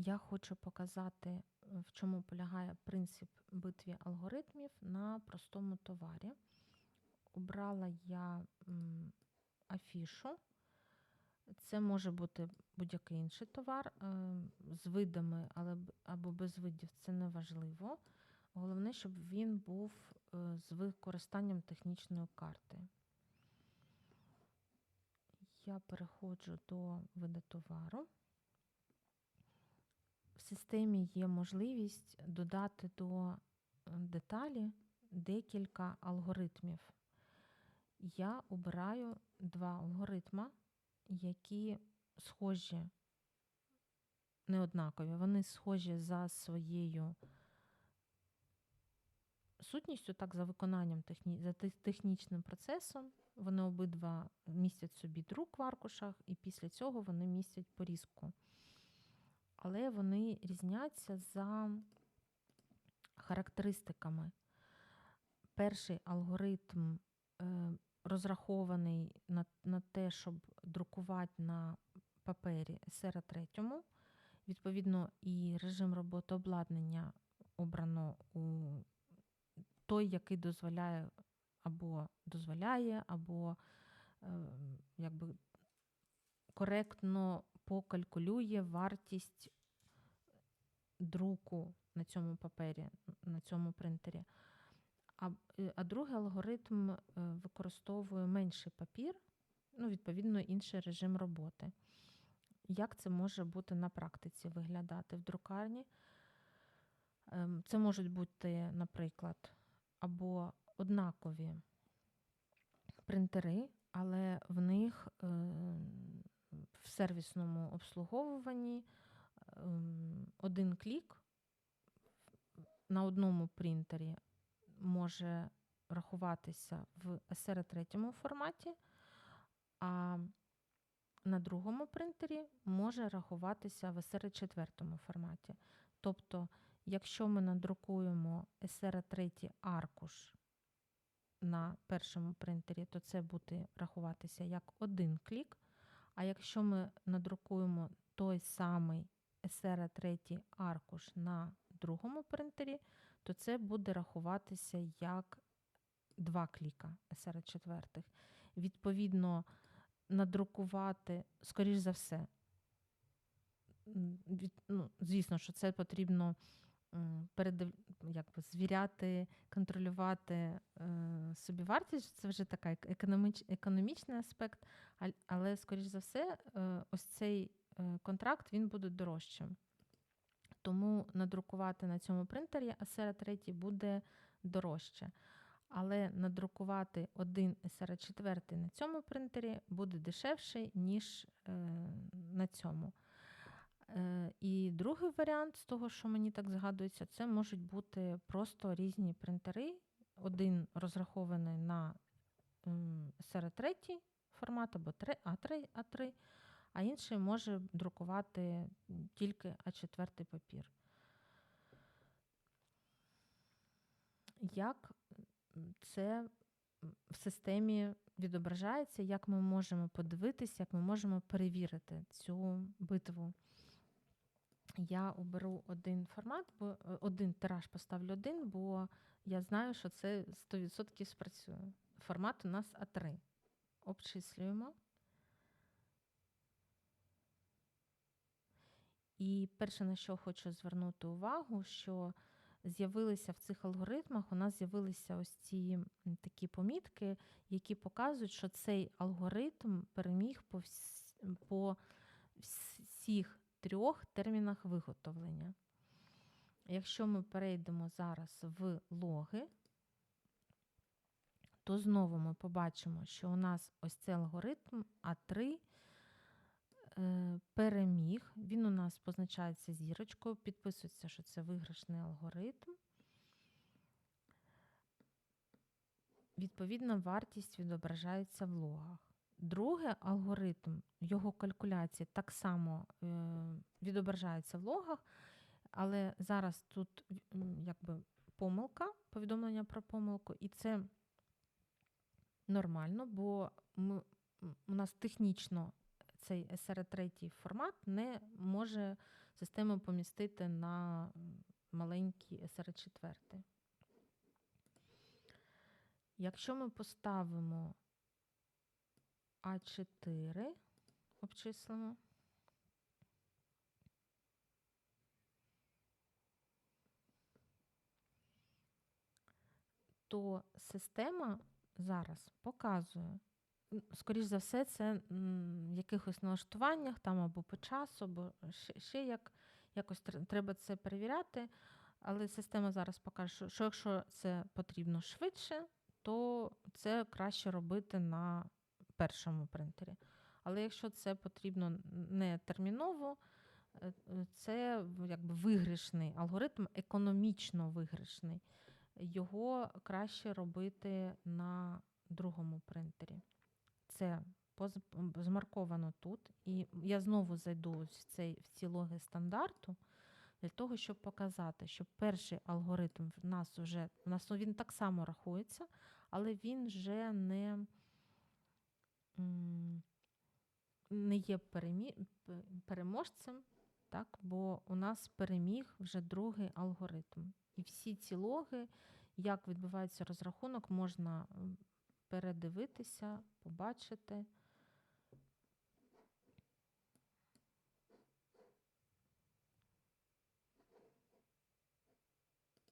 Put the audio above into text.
Я хочу показати, в чому полягає принцип битві алгоритмів на простому товарі. Обрала я афішу. Це може бути будь-який інший товар е, з видами, або без видів це не важливо. Головне, щоб він був е, з використанням технічної карти. Я переходжу до вида товару. Системі є можливість додати до е, деталі декілька алгоритмів. Я обираю два алгоритма, які схожі, не однакові. Вони схожі за своєю сутністю, так, за виконанням за технічним процесом. Вони обидва містять собі друк в аркушах, і після цього вони містять порізку. Але вони різняться за характеристиками. Перший алгоритм е, розрахований на, на те, щоб друкувати на папері SR 3. Відповідно, і режим роботи обладнання обрано у той, який дозволяє або дозволяє, або е, якби коректно покалькулює вартість друку на цьому папері, на цьому принтері. А, е, а другий алгоритм е, використовує менший папір, ну, відповідно, інший режим роботи. Як це може бути на практиці виглядати в друкарні? Ем, Це можуть бути, наприклад, або однакові принтери, але в них е, в сервісному обслуговуванні ем, один клік на одному принтері може рахуватися в SR 3 форматі, а на другому принтері може рахуватися в SR 4 форматі. Тобто, якщо ми надрукуємо SR 3 аркуш на першому принтері, то це буде рахуватися як один клік. А якщо ми надрукуємо той самий SR 3 аркуш на другому принтері, то це буде рахуватися як два кліка SR 4. Відповідно, надрукувати, скоріш за все, від, ну, звісно, що це потрібно передив, якби, звіряти, контролювати е, собівартість. Це вже такий економіч, економічний аспект, але, скоріш за все, е, ось цей е, контракт він буде дорожчим. Тому надрукувати на цьому принтері SR 3 буде дорожче. Але надрукувати один SR 4 на цьому принтері буде дешевший, ніж е, на цьому. І другий варіант з того, що мені так згадується, це можуть бути просто різні принтери. Один розрахований на SR 3 формат або А3, А3, а інший може друкувати тільки А4 папір. Як це в системі відображається, як ми можемо подивитися, як ми можемо перевірити цю битву. Я оберу один формат, бо е, один тираж поставлю один, бо я знаю, що це 100% спрацює. Формат у нас А3. Обчислюємо. І перше, на що хочу звернути увагу, що з'явилися в цих алгоритмах, у нас з'явилися ось ці такі помітки, які показують, що цей алгоритм переміг по, вс- по всіх трьох термінах виготовлення. Якщо ми перейдемо зараз в логи, то знову ми побачимо, що у нас ось цей алгоритм А3 е, переміг. Він у нас позначається зірочкою, підписується, що це виграшний алгоритм. Відповідно, вартість відображається в логах. Другий алгоритм, його калькуляції так само е, відображається в логах, але зараз тут якби помилка, повідомлення про помилку, і це нормально, бо ми, у нас технічно цей SR3 формат не може система помістити на маленький SR4. Якщо ми поставимо А4, обчислимо, то система зараз показує, скоріш за все, це в якихось налаштуваннях там або по часу, або ще, ще як, якось треба це перевіряти. Але система зараз покаже, що якщо це потрібно швидше, то це краще робити на першому принтері. Але якщо це потрібно не терміново, е, це якби виграшний алгоритм, економічно виграшний. Його краще робити на другому принтері. Це змарковано тут. І я знову зайду в, цей, в ці логи стандарту для того, щоб показати, що перший алгоритм в нас вже в нас він так само рахується, але він вже не, не є перемі, переможцем, так, бо у нас переміг вже другий алгоритм. І всі ці логи, як відбувається розрахунок, можна передивитися, побачити.